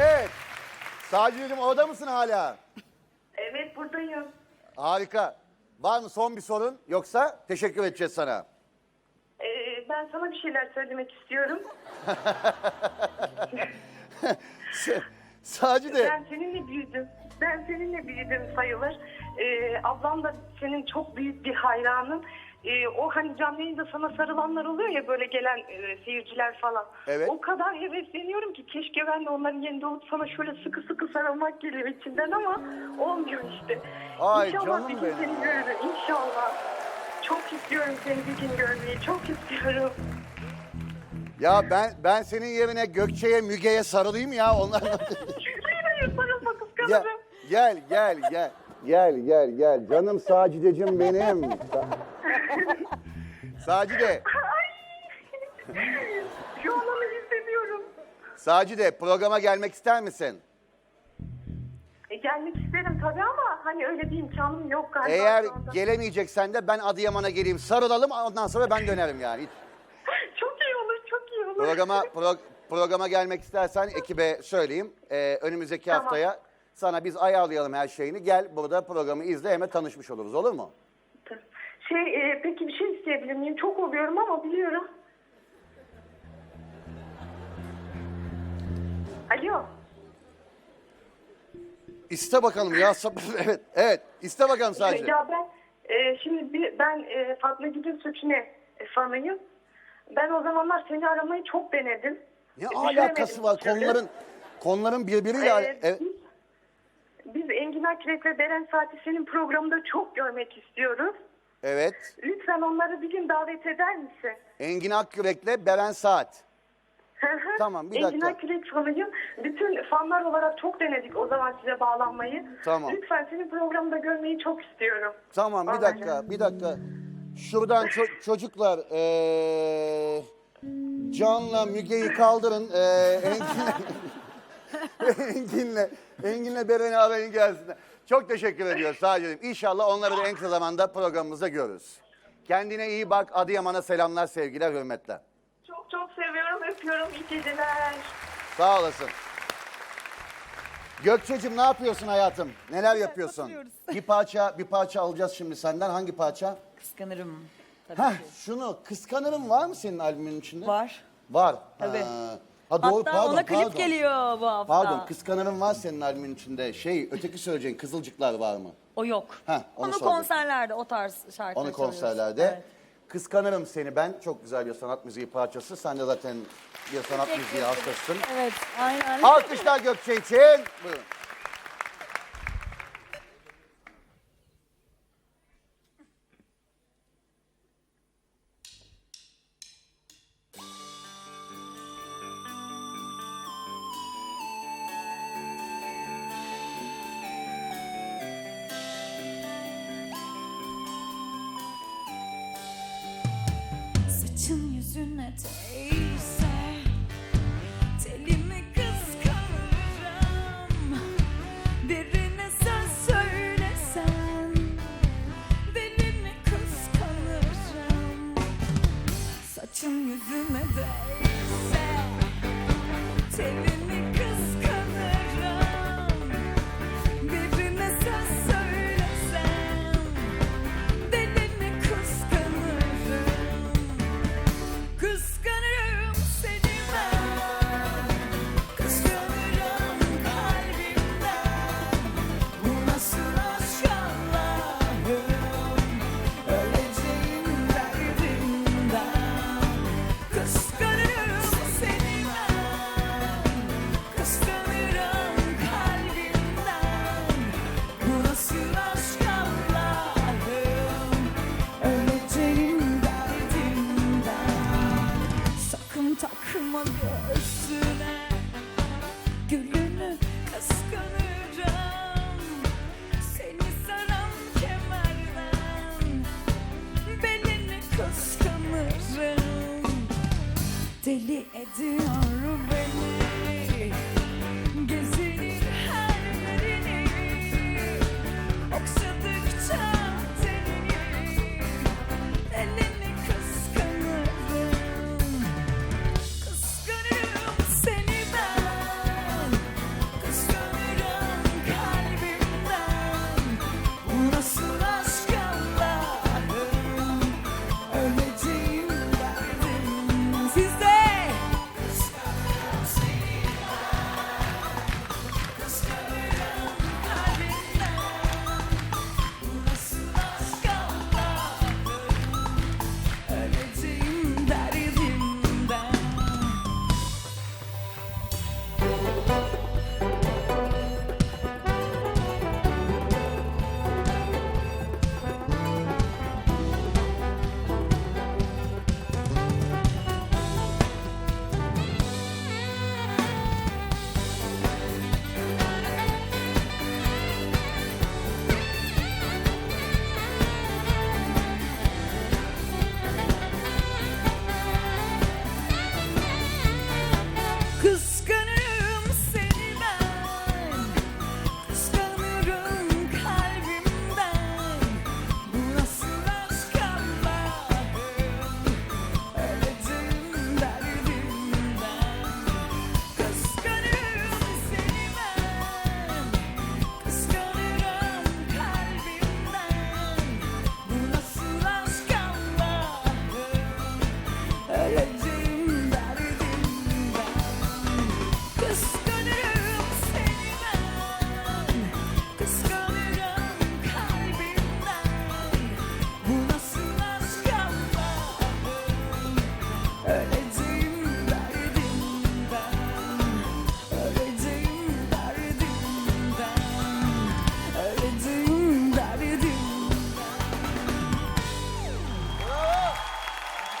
Evet. Sacide'cim orada mısın hala? Evet buradayım. Harika. Var mı son bir sorun? Yoksa teşekkür edeceğiz sana. Ee, ben sana bir şeyler söylemek istiyorum. Sacide. Ben seninle büyüdüm. Ben seninle büyüdüm sayılır. Ee, ablam da senin çok büyük bir hayranın. Ee, o hani canlı yayında sana sarılanlar oluyor ya böyle gelen e, seyirciler falan. Evet. O kadar hevesleniyorum ki keşke ben de onların yerinde olup sana şöyle sıkı sıkı sarılmak geliyor içinden ama olmuyor işte. Ay İnşallah canım bir gün benim. seni görürüm. İnşallah. Çok istiyorum seni bir gün görmeyi. Çok istiyorum. Ya ben ben senin yerine Gökçe'ye, Müge'ye sarılayım ya. Onlar Hayır hayır sarılma gel, kıskanırım. gel, gel, gel. Gel, gel, gel. Canım Sacideciğim benim. Sa- Sacide, Şu an onu hissediyorum. Sacide programa gelmek ister misin? E, gelmek isterim tabii ama hani öyle bir imkanım yok galiba Eğer şu anda. gelemeyeceksen de ben Adıyaman'a geleyim. Sarılalım ondan sonra ben dönerim yani. Hiç. Çok iyi olur, çok iyi olur. Programa pro- programa gelmek istersen ekibe söyleyeyim. Ee, önümüzdeki Tamam. haftaya sana biz ayarlayalım her şeyini. Gel burada programı izle hemen tanışmış oluruz olur mu? Şey, e, peki bir şey isteyebilir miyim? Çok oluyorum ama biliyorum. Alo. İste bakalım ya. evet, evet. İste bakalım sadece. Ya ben e, şimdi bir, ben e, Fatma Gül'ün Söküne fanıyım. Ben o zamanlar seni aramayı çok denedim. Ne E, alakası var türlü. konuların konuların birbiriyle Ee, al- evet. biz, biz Engin Akrep ve Beren Saati senin programda çok görmek istiyoruz. Evet. Lütfen onları bir gün davet eder misin? Engin Akkürek'le Beren Saat. Tamam, bir Engin dakika. Akrep fanıyım. Bütün fanlar olarak çok denedik o zaman size bağlanmayı. Tamam. Lütfen senin programda görmeyi çok istiyorum. Tamam bir Vallahi. dakika bir dakika. Şuradan ço- çocuklar ee, Can'la Müge'yi kaldırın. Ee, Engin'le Engin'le Engin'le Beren'i arayın gelsinler. Çok teşekkür ediyoruz sadece. İnşallah onları da en kısa zamanda programımızda görürüz. Kendine iyi bak. Adıyaman'a selamlar, sevgiler, hürmetler. Çok çok seviyorum, öpüyorum. İyi geceler. Sağ olasın. Gökçe'cim ne yapıyorsun hayatım? Neler yapıyorsun? Bir parça bir parça alacağız şimdi senden. Hangi parça? Kıskanırım. Tabii Heh, ki. şunu kıskanırım var mı senin albümün içinde? Var. Var. Tabii. Ha, ha doğru Hatta pardon ona klip pardon. geliyor bu hafta. Pardon kıskanırım var senin albümün içinde. Şey öteki söyleyeceğin Kızılcıklar var mı? O yok. Heh, onu onu sordum. konserlerde o tarz şarkılar Onu konserlerde. Evet. Kıskanırım seni ben. Çok güzel bir sanat müziği parçası. Sen de zaten bir sanat müziği hastasın. Evet, aynen. Alkışlar Gökçe için. Buyurun. Saçın yüzüne değse Telimi kıskanırım. Birine göğsüne Gülünü kıskanırım Seni saran kemerden Belini kıskanırım. Deli ediyor beni